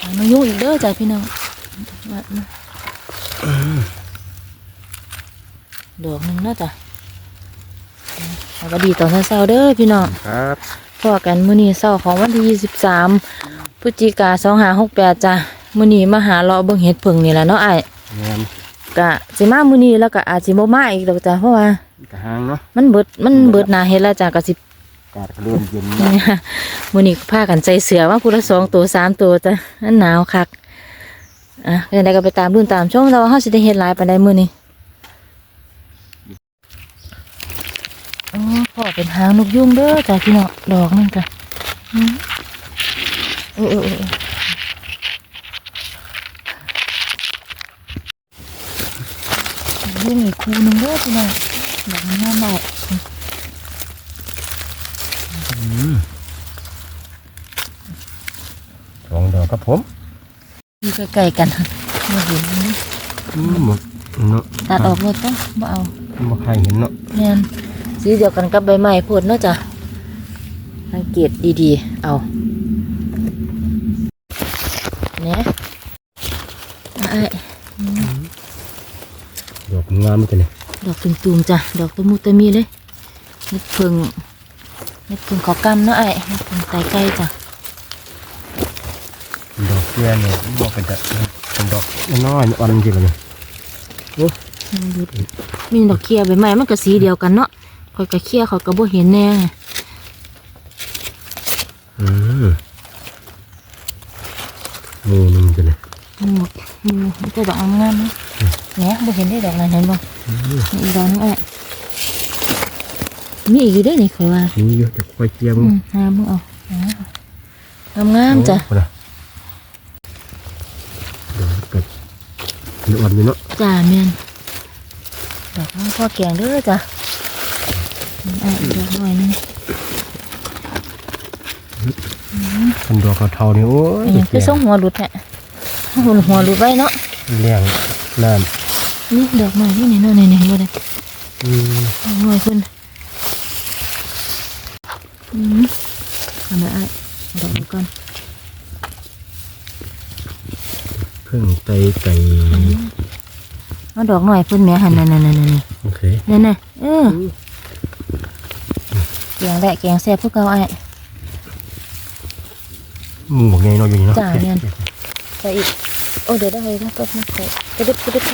หามายุ่งอีกเด้อจ้ะพี่น้องมามาดอกหนึงเนาะจ้ะสวัสดีตอนเช้าๆเด้อพี่น้องครับพอกันมื้อนี้เช้าของวันที่ 23พฤศจิกา2568จ้ะมื้อนี้มาหาเลาะเบิ่งเห็ดผึ่งนี่แหละเนาะอ้ายแม่นกะสิมามื้อนี้แล้วก็อาจสิบ่มาอีกดอกจ้ะเพราะว่ากระหางเนาะมันเบิดมันเบิดหน้าเฮ็ดแล้วจ้ะก็สิอา กาศเริ่มเย็นเนี่ยมื้อนี้พากันใส่เสื้อมาผู้ละสองตัวสามตัวจ้ะมันหนาวคักอะเดี๋ยวใดก็ไปตามรุ่นตามช่องแต่ว่าเฮาสิได้เฮ็ดลายปานใดมื้อนี้อ๋อพ่อเป็นหางนกยุงเด้อจ้ะพี่น้องดอกนึงจ้ะอืออเออเอยุงอีกคู่หนึงเด้อพี่น้องดอกนงามมากสองดอก ครับผมอยู่ใกล้ๆกันไม่เห็นนะอืมหมดเนาะตัดออกเลยต้องบ่เอาบ่ใครเห็นเนาะแม่นสีเดียวกันกับใบไม้พูดเนาะจ้ะสังเกตดีๆ เอาเนี่ยไอ้ายดอกงามเหมือนกันเลยดอกตุ่มๆจ้ะ ดอกตะมุตะมีเลยเม็ดเพิงเม็ดเพิงขอกำเนาะไอ้ายเม็ดเพิงไตไก่จ้ะ ดอกเกี้ยเนี่ยบอกเป็นจะเป็นดอกน้อยๆอ่อนจริงเลยอืมดูดิมีดอกเคียใบไม้มันก็สีเดียวกันเนาะคอยกะเคียคอยกะบ่เห็นแน่ไงอืมงูหนึงกันเลยหมูหมูมันจะดอกงามๆเนาะเนี่ยบ่เห็นได้ดอกนั้นเห็นบ่อืมมีอีกดอกนึงอะมีอีกอยู่เด้อนี่คือว่านี่เยอะจะค่อยเกี้ยอืมึงมงามมึงเอางามงามๆจ้ะ โอ้โหน่ดอกเกิด อ่อนอยู่เนาะจ้าแม่นดอกน้องพ่อแกงเด้อจ้ะอะอีกดอกหน่อยหนึงเป็นดอกเทาๆนี่โอ้ยอันนี้คือส่งหัวหลุดแหละหัวหัวหลุดไว้เนาะเลี้ยงน้นี่ดอกใหม่ที่ไหนเนาะไหนไหนบ่ได้ำอืมดอกหน่อยขึ้นอืมเอามาอะเอาดอกนี้ก่อน เพิ่งไตไก่เอาดอกหน่อยขึ้นแม่หันนั่นนั่นนั่นนั่นโอเคนั่นน่ะเออแกงแหละแกงแซ่บพวกเก่าไอ้หมูไงเนาะอยู่นี่เนาะจ้าเนี่ยใส่อีกโอ้เดี๋ยวได้เลยนะก็ไม่ใส่กระดึบกระดึบ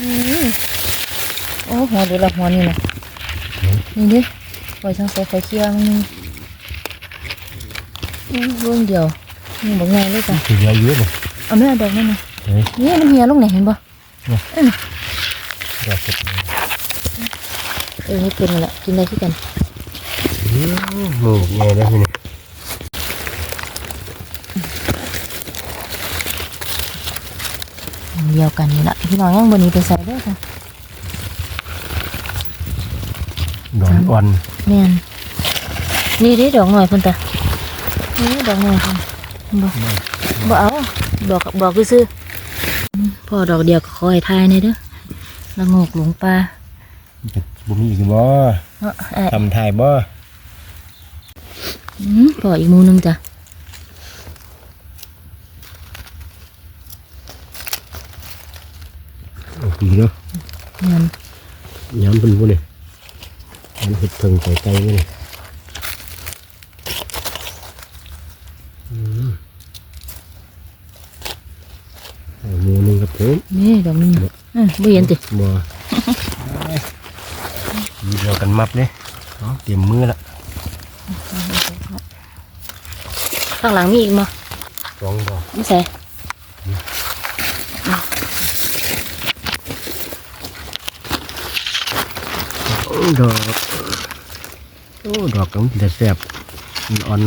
อืมโอ้หัวดูละหัวนี่นะนี่ดิปล่อยช่างใส่ไฟเคี่ยวมันนี่อืม เรื่องเดียวนี่บอกไงเลยจ้ะถือเยอะเยอะเลยเอาไม่เอาดอกนั่นนะเฮ้ยนี่มันเหี่ยวลงไหนเห็นปะดอกเสร็จเออให้เป็นนั่นแหละกินได้ที่กันหมูไงแล้วทีนี้เดียวกันนี่แหละพี่น้องยังบนนี้ไปใส่ด้วยค่ะดอกอ่อนแม่นนี่ดิดอกหน่อยพุ่นตา นี่ดอกหน่อยพุ่นบ่บ่เอาบอกบอกคือซื้อๆอืมพอดอกเดียวก็คอยทายในเด้อละโงกหลงปลาบุมีอีกบ่เนาะไอ้ายทำถ่ายบ่อืมพออีกหมูหนึงจ้ะดีเนาะแม่นย้ำเป็นบ่เนี่ยมันเห็ดเพิ่งไก่ไก่เนี่ย หมูหนึงครับผมนี่ดอกหนึงอืมบ่เห็นติบ่มีเดียวกันมับเลยเตรียมมือละข้างหลังมีอีกมั้สองดอกไม่ใส่โอ้ดอกโอ้ดอกก็มันจะแซ่บมันอ่อน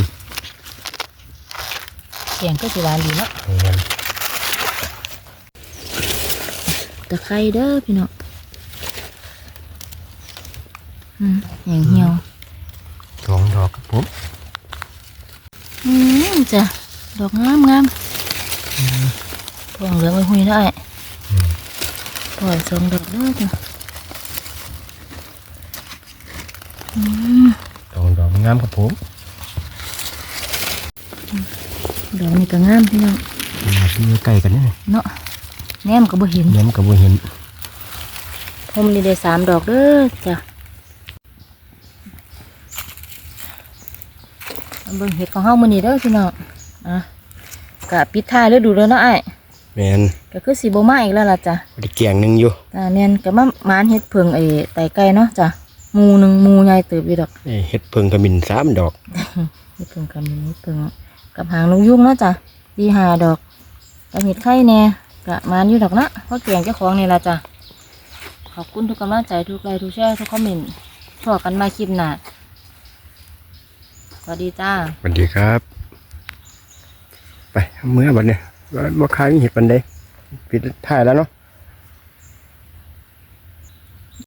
แกงก็สิหวานดีเนาะ เหมือนกัน ตะไคร้เด้อพี่น้องอืมอย่างเหี่ยวสองดอกครับผมอืมจ้ะดอกงามงามพวงเหลืองไว้หุยได้ปล่อยสองดอกเด้อจ้ะอืมสองดอกงามครับผมดอกนี้ก็งามพี่น้องอยู่ไกลกันนี่เนาะ แนมก็บ่เห็นเน้มกับบัเห็นผมนี่ได้สามดอกเด้อจ้ะเอาเบิ่งเห็ดของเฮามื้อนี้เด้อพี่น้องอะกะปิดท้ายฤดูแล้วเนาะอ้ายแมนก็คือสิบ่มาอีกแล้วล่ะจ้ะได้เกียงหนึงอยู่จ้ะแม่นก็มาหมานเฮ็ดเพิงไอ้ไตไก่เนาะจ้ะหมู่หนึงหมู่ใหญ่เติบอยู่ดอกเอ้ยเฮ็ดเพิงกระมินสามดอกเฮ็ดเพิงกับมีเฮ็ดเพิงกับหางนกยุงเนาะจ้ะดีหาดอกกับเห็ดไข่แน่ กะมานอยู่ดอกนะเพราะเกียงเจ้าของนี่ละจ้ะขอบคุณทุกกำลังใจทุกไลค์ทุกแชร์ทุกคอมเมนต์พอกันมาคลิปหน้าสวัสดีจ้าสวัสดีครับ ไปเมื่อบันเนี่ยบ่ค้างเห็ดปันเดปิดท้ายแล้วเนาะ